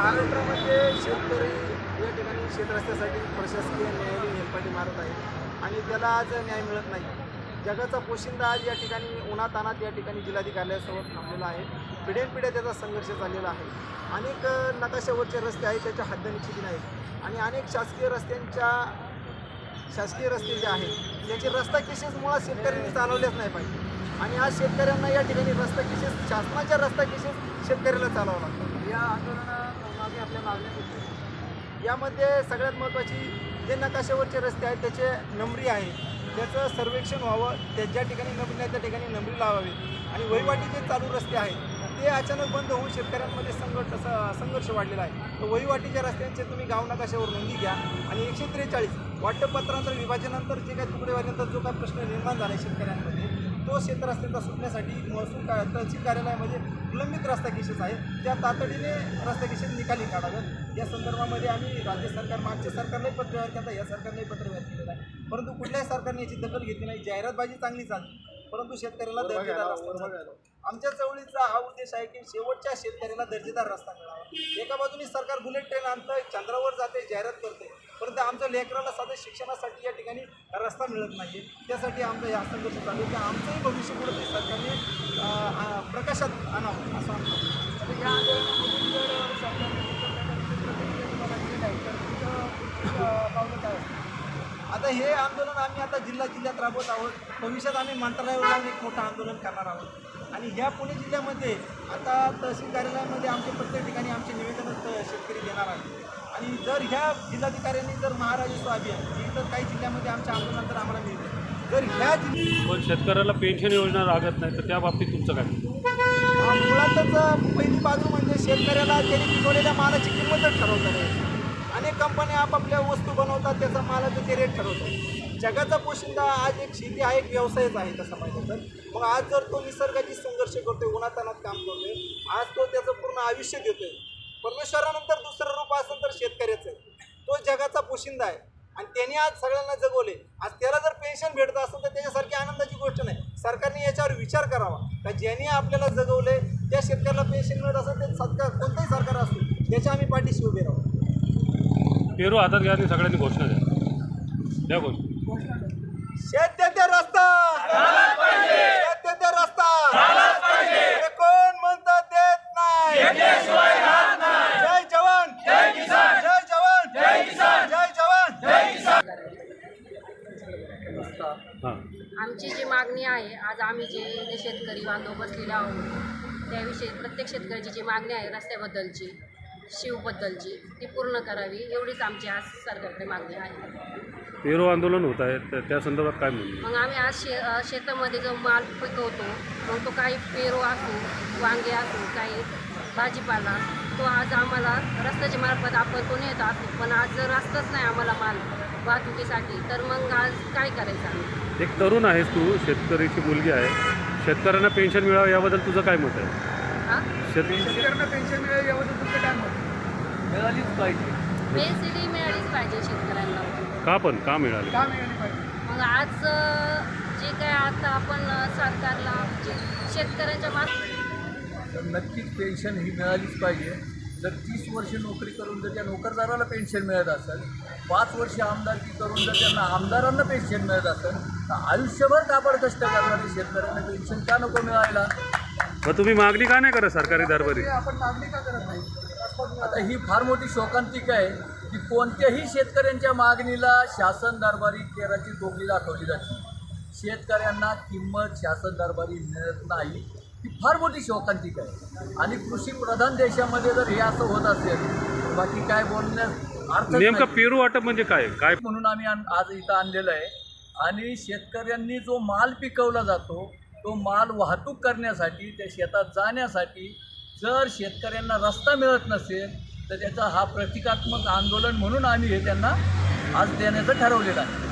महाराष्ट्रामध्ये शेतकरी या ठिकाणी शेतरस्त्यासाठी प्रशासकीय न्यायालयीन हेलपाटी मारत आहे आणि त्याला आज न्याय मिळत नाही. जगाचा पोशिंदा आज या ठिकाणी उन्हातानात या ठिकाणी जिल्हाधिकाऱ्यासोबत थांबलेला आहे. पिढ्यानपिढ्या त्याचा संघर्ष झालेला आहे. अनेक नकाशावरचे रस्ते आहेत त्याच्या हद्द निश्चित आहेत आणि अनेक शासकीय रस्त्यांच्या शासकीय रस्ते जे आहेत त्याचे रस्ता किशेस मुळात शेतकऱ्यांनी चालवलेच नाही पाहिजे. आणि आज शेतकऱ्यांना या ठिकाणी रस्ता केसेस शासनाच्या रस्ता केसेस शेतकऱ्याला चालावं लागतं. या आंदोलना आपल्या मागण्या कुठल्या यामध्ये सगळ्यात महत्त्वाची जे नकाशावरचे रस्ते आहेत त्याचे नंबरी आहे त्याचं सर्वेक्षण व्हावं त्या ज्या ठिकाणी नंबरी नाही त्या ठिकाणी नंबरी लावावी. आणि वहिवाटी जे चालू रस्ते आहेत ते अचानक बंद होऊन शेतकऱ्यांमध्ये संघर्ष संघर्ष वाढलेला आहे. तर वहिवाटीच्या रस्त्यांचे तुम्ही गाव नकाशावर नोंदी घ्या आणि एकशे त्रेचाळीस वाटपत्रांतर विभाजनानंतर जे काही तुकडेवारीनंतर जो काही प्रश्न निर्माण झाला आहे शेतकऱ्यांमध्ये तो शेतरस्त्याचा सुटण्यासाठी महसूल का तहसील कार्यालयामध्ये विलंबित रस्ता केसेस आहे त्या तातडीने रस्ता केसेस निकाली काढाव्यात या संदर्भामध्ये आम्ही राज्य सरकार मागच्या सरकारलाही पत्र व्यवहार केला या सरकारलाही पत्र व्यवहार केलेला आहे. परंतु कुठल्याही सरकारने याची दखल घेतली नाही. जाहिरातबाजी चांगली चालते परंतु शेतकऱ्याला दर्जेदार रस्ता. आमच्या चवळीचा हा उद्देश आहे की शेवटच्या शेतकऱ्याला दर्जेदार रस्ता मिळावा. एका बाजूने सरकार बुलेट ट्रेन आणतंय चंद्रावर जाते जाहिरात करते परंतु आमच्या लेकराला साधं शिक्षणासाठी या ठिकाणी रस्ता मिळत नाही त्यासाठी आमचा या संघर्ष चालू आहे. की आमचंही भविष्य कुठं सरकारने प्रकाशात आणावं असं आमचं या? आता हे आंदोलन आम्ही आता जिल्हा जिल्ह्यात राबवत आहोत. भविष्यात आम्ही मंत्रालयावर जाऊन एक मोठं आंदोलन करणार आहोत. आणि ह्या पुणे जिल्ह्यामध्ये आता तहसील कार्यालयामध्ये आमचे प्रत्येक ठिकाणी आमचे निवेदन शेतकरी देणार आहेत. आणि जर ह्या जिल्हाधिकाऱ्यांनी जर महाराजस्व अभियान ही तर काही जिल्ह्यामध्ये आमच्या आंदोलनानंतर आम्हाला मिळते जर ह्या जिल्ह्यात पण शेतकऱ्याला पेन्शन योजना लागत नाही तर त्या बाबतीत तुमचं काय? मुळातच पहिली बाजू म्हणजे शेतकऱ्याला त्यांनी पिकवलेल्या मालाची किंमतच ठरवता नाही. अनेक कंपन्या आपापल्या वस्तू बनवतात त्याचा मालाचं ते रेट ठरवतात. जगाचा पोशिंदा आज एक शेती हा एक व्यवसायच आहे तसा पाहिजे तर. मग आज जर तो निसर्गाची संघर्ष करतोय उन्हातानात काम करतोय आज तो त्याचं पूर्ण आयुष्य देतोय. परमेश्वरानंतर दुसरं रूप असेल तर शेतकऱ्याचं आहे. तो जगाचा पोशिंदा आहे. आणि त्यांनी आज सगळ्यांना जगवले. आज त्याला जर पेन्शन भेटत असेल तर त्याच्यासारखी आनंदाची गोष्ट नाही. सरकारने याच्यावर विचार करावा. का ज्यांनी आपल्याला जगवले त्या शेतकऱ्याला पेन्शन मिळत असेल ते सरकार कोणतंही सरकार असो त्याच्या आम्ही पाठीशी उभे राहू. पेरू हातात घ्या सगळ्यांनी घोषणा द्या. द्या घोषणा घोषणा द्या. शेत देते रस्ता शेत देते रस्ता अरे कोण म्हणतं देत नाही जय जवान जय किसान जय जवान जय किसान जय जवान जय किसान हां आमची जी मागणी आहे आज आम्ही जे शेतकरी बांधव बसलेले आहोत त्याविषयी प्रत्येक शेतकऱ्याची जी मागणी आहे रस्त्याबद्दलची शिवबद्दलची ती पूर्ण करावी एवढीच आमची आज सरकारकडे मागणी आहे. पेरू आंदोलन होत आहे तर त्या संदर्भात काय म्हणणं मग आम्ही आज शे शेतामध्ये जो माल पिकवतो मग तो काही पेरू असो वांगे असो काही भाजीपाला तो आज आम्हाला रस्त्याच्या मार्फत आपण तो नेत असतो पण आज जर रस्ताच नाही आम्हाला माल वाहतुकीसाठी तर मग आज काय करायचं आम्ही? एक तरुण आहेस तू शेतकरीची मुलगी आहे. शेतकऱ्यांना पेन्शन मिळावं याबद्दल तुझं काय मत आहे? हां? शेत शेतकऱ्यांना पेन्शन मिळेल याबद्दल तुमचं काय मत मिळालीच पाहिजे. बेसिडी मिळालीच पाहिजे शेतकऱ्यांना. का पण? का मिळाले? का मिळाली पाहिजे? मग आज अ, जे काय आता आपण अ, सरकारला जे शेतकऱ्यांच्या माग तर नक्कीच पेन्शन ही मिळालीच पाहिजे. जर तीस वर्ष नोकरी करून जर त्या नोकरदाराला पेन्शन मिळत असेल पाच वर्ष आमदारकी करून जर त्यांना आमदारांना पेन्शन मिळत असेल तर आयुष्यभर कापड कष्ट करणारे शेतकऱ्यांना पेन्शन का नको मिळायला? मग तुम्ही मागणी का नाही करत सरकारी दरबारी? आपण मागणी का करत नाही? आता ही फार मोठी शोकांतिका आहे की कोणत्याही शेतकऱ्यांच्या मागणीला शासन दरबारी केराची टोपली दाखवली जाते. शेतकऱ्यांना किंमत शासन दरबारी मिळत नाही. ही फार मोठी शोकांतिका आहे. आणि कृषी प्रधान देशामध्ये जर हे असं होत असेल बाकी काय बोलण्यास अर्थ नेमकं पेरू वाटप म्हणजे काय? काय? म्हणून आम्ही आज इथं आणलेलं आहे. आणि शेतकऱ्यांनी जो माल पिकवला जातो तो माल वाहतूक करण्यासाठी त्या शेतात जाण्यासाठी जर शेतकऱ्यांना रस्ता मिळत नसेल तर त्याचा हा प्रतिकात्मक आंदोलन म्हणून आम्ही हे त्यांना आज देण्याचं ठरवलेलं आहे.